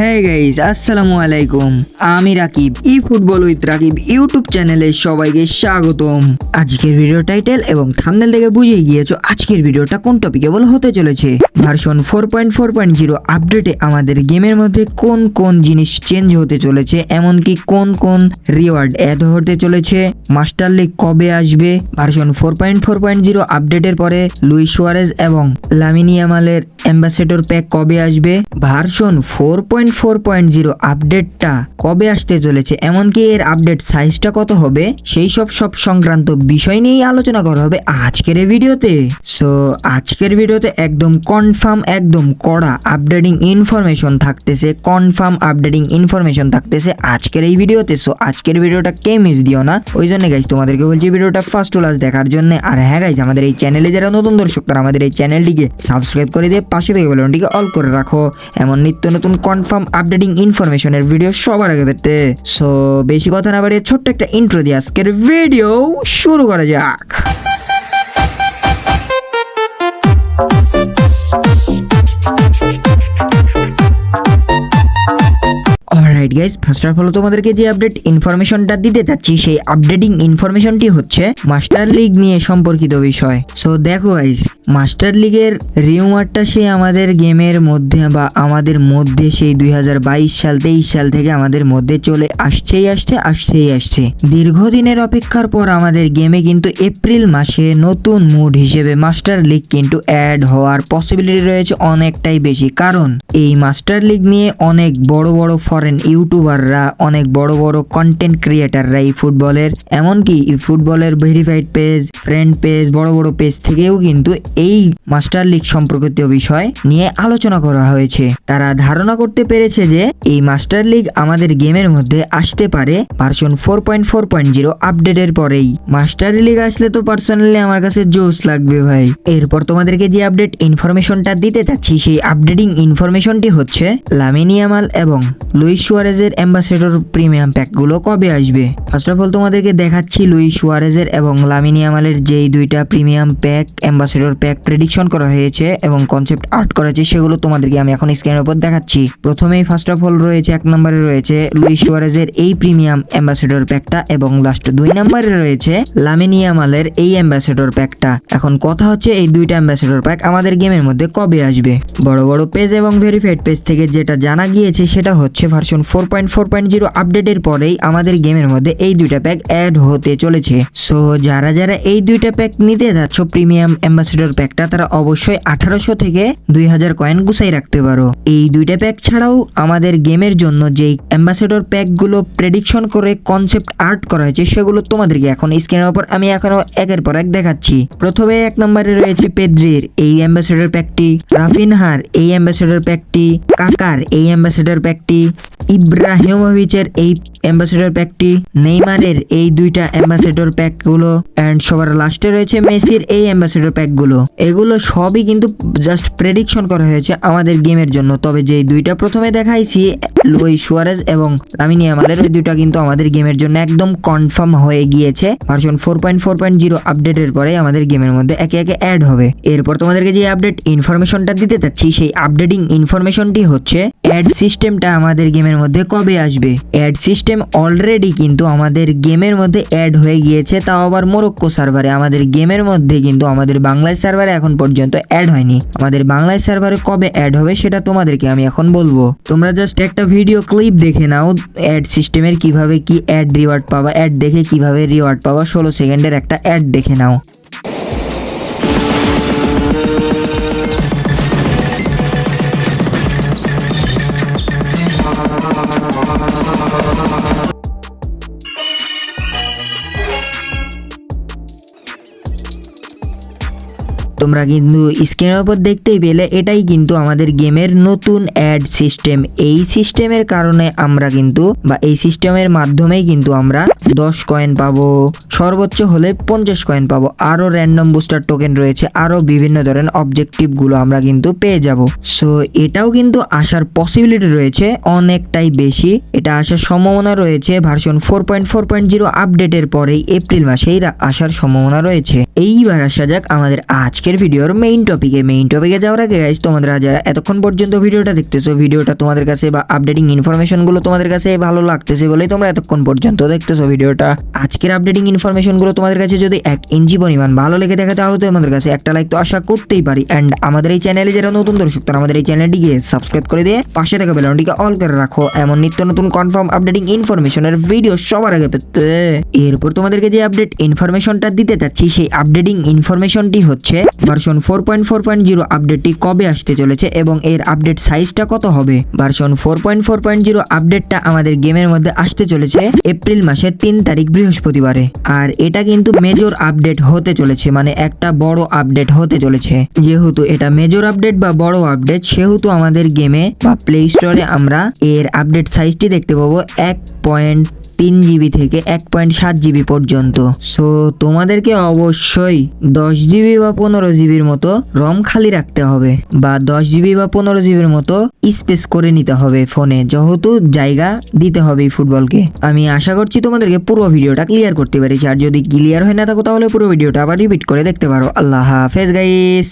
হ্যাঁ গাইস আসসালামু আলাইকুম। আমি রাকিব ই ফুটবল উইথ রাকিব ইউটিউব চ্যানেলে সবাইকে স্বাগতম। আজকের ভিডিও টাইটেল এবং থাম্বনেল দেখে বুঝে গিয়েছো আজকের ভিডিওটা কোন টপিকে বলে হতে চলেছে? Version four point four point zero আপডেটে আমাদের গেমের মধ্যে কোন কোন জিনিস চেঞ্জ হতে চলেছে, এমনকি কোন কোন রিওয়ার্ড অ্যাড হতে চলেছে? মাস্টার লিগ কবে আসবে? Version four point four point zero আপডেটের পরে লুইস সুয়ারেজ এবং লামিনিয়ামালের অ্যাম্বাসেডর প্যাক কবে আসবে? Version four point four point zero আপডেটটা কবে আসতে চলেছে? এমনকি এর আপডেট সাইজটা কত হবে? সেই সব সব সংক্রান্ত বিষয় নিয়েই আলোচনা করা হবে আজকের এই ভিডিওতে। সো আজকের ভিডিওতে একদম কনফার্ম একদম কড়া আপডেটিং ইনফরমেশন থাকতেছে কনফার্ম আপডেটিং ইনফরমেশন থাকতেছে আজকের এই ভিডিওতে। সো আজকের ভিডিওটা কে মিস দিও না? ওই জন্য গাইজ তোমাদেরকে বলছি ভিডিওটা ফার্স্ট টু লাস্ট দেখার জন্য। আর হ্যাঁ গাইজ আমাদের এই চ্যানেলে যারা নতুন দর্শক, তারা আমাদের এই চ্যানেলটিকে সাবস্ক্রাইব করে দিয়ে পাশে থেকে বেলনটিকে অল করে রাখো। এমন নিত্য নতুন কনফার্ম আপডেটিং ইনফরমেশনের ভিডিও সবার আগে পেতে। সো বেশি কথা না বাড়িয়ে ছোট্ট একটা ইন্ট্রো দিয়ে আজকের ভিডিও শুরু করা যাক। গাইস ফার্স্ট অফ অল তোমাদেরকে যে আপডেট ইনফরমেশনটা দিতে চাচ্ছি সেই আপডেটিং ইনফরমেশনটি হচ্ছে মাস্টার লিগ নিয়ে সম্পর্কিত বিষয়। সো দেখো গাইস মাস্টার লিগের রিউমারটা সেই আমাদের গেমের মধ্যে বা আমাদের মধ্যে সেই দুই সাল, তেইশ সাল থেকে আমাদের মধ্যে চলে আসছেই আসছে আসছেই আসছে। দীর্ঘদিনের অপেক্ষার পর আমাদের গেমে কিন্তু এপ্রিল মাসে নতুন মুড হিসেবে মাস্টার লিগ কিন্তু অ্যাড হওয়ার পসিবিলিটি রয়েছে অনেকটাই বেশি। কারণ, এই মাস্টার লিগ নিয়ে অনেক বড় বড় ফরেন ইউটিউবাররা অনেক বড় বড় কন্টেন্ট ক্রিয়েটাররা এই ফুটবলের, এমনকি ফুটবলের ভেরিফাইড পেজ ফ্রেন্ড পেজ বড় বড় পেজ থেকেও কিন্তু এই মাস্টার লিগ সম্পর্কিত বিষয় নিয়ে আলোচনা করা হয়েছে। তারা ধারণা করতে পেরেছে যে, এই মাস্টার লিগ আমাদের গেমের মধ্যে আসতে পারে version four point four point zero আপডেটের পরেই। মাস্টার লিগ আসলে তো পার্সোনালি আমার কাছে জোস লাগবে ভাই। এরপর তোমাদেরকে যে আপডেট ইনফরমেশনটা দিতে চাচ্ছি, সেই আপডেটিং ইনফরমেশনটি হচ্ছে লামিনিয়ামাল এবং লুইস সুয়ারেজের অ্যাম্বাসেডর প্রিমিয়াম প্যাকগুলো কবে আসবে? ফার্স্ট অফ অল তোমাদেরকে দেখাচ্ছি লুইস সুয়ারেজের এবং লামিনিয়ামালের যেই দুইটা premium pack, ambassador pack prediction করা হয়েছে এবং কনসেপ্ট আর্ট করা হয়েছে, সেগুলো তোমাদেরকে আমি এখন স্ক্রিনের উপর দেখাচ্ছি। প্রথমেই ফার্স্ট অফ অল রয়েছে, এক নম্বরে রয়েছে লুইস সুয়ারেজের এই প্রিমিয়াম অ্যাম্বাসেডর প্যাকটা এবং লাস্ট দুই নম্বরে রয়েছে লামিনিয়ামালের এই অ্যাম্বাসেডর প্যাকটা। এখন কথা হচ্ছে এই দুইটা অ্যাম্বাসেডর প্যাক আমাদের গেমের মধ্যে কবে আসবে? বড় বড় পেজ এবং ভেরিফাইড পেজ থেকে যেটা জানা গিয়েছে সেটা হচ্ছে version four point four point zero আপডেটের পরেই আমাদের গেমের মধ্যে এই দুইটা প্যাক অ্যাড হতে চলেছে। সো যারা যারা এই দুইটা প্যাক নিতে যাচ্ছ প্রিমিয়াম অ্যাম্বাসেডর প্যাকটা তারা অবশ্যই আঠারোশো থেকে দুই হাজার কয়েন গুছাই রাখতে পারো। এই দুইটা প্যাক ছাড়াও আমাদের গেমের জন্য যেই অ্যাম্বাসেডর প্যাকগুলো প্রেডিকশন করে কনসেপ্ট আর্ট করা হয়েছে, সেগুলো তোমাদেরকে এখন স্ক্রিনের উপর আমি এখনও একের পর এক দেখাচ্ছি। প্রথমে এক নম্বরে রয়েছে পেদ্রির। এই অ্যাম্বাসেডর প্যাকটি রাফিনহার। এই অ্যাম্বাসেডর প্যাকটি কাকার। এই অ্যাম্বাসেডর প্যাকটি ইব্রাহিমোভিচের এই অ্যাম্বাসেডর প্যাকটি নেইমারের এই দুইটা অ্যাম্বাসেডর প্যাকগুলো অ্যান্ড সবার লাস্টে রয়েছে মেসির এই অ্যাম্বাসেডর প্যাকগুলো এগুলো সবই কিন্তু জাস্ট প্রেডিকশন করা হয়েছে আমাদের গেমের জন্য। তবে যে দুইটা প্রথমে দেখাইছি, লুই সুয়ারেজ এবং লামিনি আমালের ওই দুইটা কিন্তু আমাদের গেমের জন্য একদম কনফার্ম হয়ে গিয়েছে। Version four point four point zero আপডেটের পরে আমাদের গেমের মধ্যে একে একে অ্যাড হবে। এরপর তোমাদেরকে যে আপডেট ইনফরমেশনটা দিতে চাচ্ছি, সেই আপডেটিং ইনফরমেশনটি হচ্ছে অ্যাড সিস্টেমটা আমাদের গেমের মধ্যে কবে আসবে? অ্যাড সিস্টেম অলরেডি কিন্তু আমাদের গেমের মধ্যে অ্যাড হয়ে গিয়েছে, তাও আবার মোরক্কো সার্ভারে আমাদের গেমের মধ্যে কিন্তু আমাদের বাংলায় সার্ভারে এখন পর্যন্ত অ্যাড হয়নি। আমাদের বাংলায় সার্ভারে কবে অ্যাড হবে সেটা তোমাদেরকে আমি এখন বলব। তোমরা জাস্ট একটা ভিডিও ক্লিপ দেখে নাও অ্যাড সিস্টেমের কীভাবে কি অ্যাড রিওয়ার্ড পাবা অ্যাড দেখে কীভাবে রিওয়ার্ড পাবা, ষোলো সেকেন্ডের একটা অ্যাড দেখে নাও। তোমরা কিন্তু স্ক্রিনের উপর দেখতেই পেলে, এটাই কিন্তু আমাদের গেমের নতুন অ্যাড সিস্টেম এই সিস্টেমের কারণে আমরা কিন্তু, বা এই সিস্টেমের মাধ্যমেই কিন্তু আমরা দশ কয়েন পাবো, সর্বোচ্চ হলে পঞ্চাশ কয়েন পাবো। আরও র্যান্ডম বুস্টার টোকেন রয়েছে আরও বিভিন্ন ধরনের অবজেক্টিভগুলো আমরা কিন্তু পেয়ে যাব। সো এটাও কিন্তু আসার পসিবিলিটি রয়েছে অনেকটাই বেশি। এটা আসার সম্ভাবনা রয়েছে version four point four point zero আপডেটের পরেই এপ্রিল মাসেই আসার সম্ভাবনা রয়েছে। এইবার আসা যাক আমাদের আজকের ভিডিওর মেইন টপিকে মেইন টপিকে যাওয়ার আগে গাইজ তোমাদের যারা এতক্ষণ পর্যন্ত ভিডিওটা দেখতেছো, ভিডিওটা তোমাদের কাছে বা আপডেটিং ইনফরমেশনগুলো তোমাদের কাছে ভালো লাগতেছে বলেই তোমরা এতক্ষণ পর্যন্ত দেখতেছো ভিডিওটা। আজকের আপডেটিং ইনফরমেশনগুলো তোমাদের কাছে যদি এক ইঞ্চি পরিমাণ ভালো লেগে থাকে, তাহলে তো আমাদের কাছে একটা লাইক তো আশা করতেই পারি। অ্যান্ড আমাদের এই চ্যানেলে যারা নতুন দর্শক, তারা আমাদের এই চ্যানেলটিকে সাবস্ক্রাইব করে দিয়ে পাশে থাকা বেলনটিকে অল করে রাখো। এমন নিত্য নতুন কনফার্ম আপডেটিং ইনফরমেশনের ভিডিও সবার আগে পেতে। এরপর তোমাদেরকে যে আপডেট ইনফরমেশনটা দিতে চাচ্ছি সেই আপডেটিং ইনফরমেশনটি হচ্ছে version four point four point zero আপডেটটি কবে আসতে চলেছে এবং এর আপডেট সাইজটা কত হবে? Version four point four point zero আপডেটটা আমাদের গেমের মধ্যে আসতে চলেছে এপ্রিল মাসের তিন তারিখ বৃহস্পতিবারে। আর এটা কিন্তু মেজর আপডেট হতে চলেছে মানে একটা বড় আপডেট হতে চলেছে। যেহেতু এটা মেজর আপডেট বা বড় আপডেট সেহেতু আমাদের গেমে বা প্লে স্টোরে আমরা এর আপডেট সাইজটি দেখতে পাবো এক পয়েন্ট তিন জিবি থেকে এক পয়েন্ট সাত জিবি পর্যন্ত। সো তোমাদেরকে অবশ্যই দশ জিবি বা পনেরো জিবির মতো রম খালি রাখতে হবে বা দশ জিবি বা পনেরো জিবির মতো স্পেস করে নিতে হবে ফোনে যেহেতু জায়গা দিতে হবে ফুটবলকে। আমি আশা করছি তোমাদেরকে পুরো ভিডিওটা ক্লিয়ার করতে পেরেছি। আর যদি ক্লিয়ার হয় না থাকো, তাহলে পুরো ভিডিওটা আবার রিপিট করে দেখতে পারো। আল্লাহ হাফেজ গাইস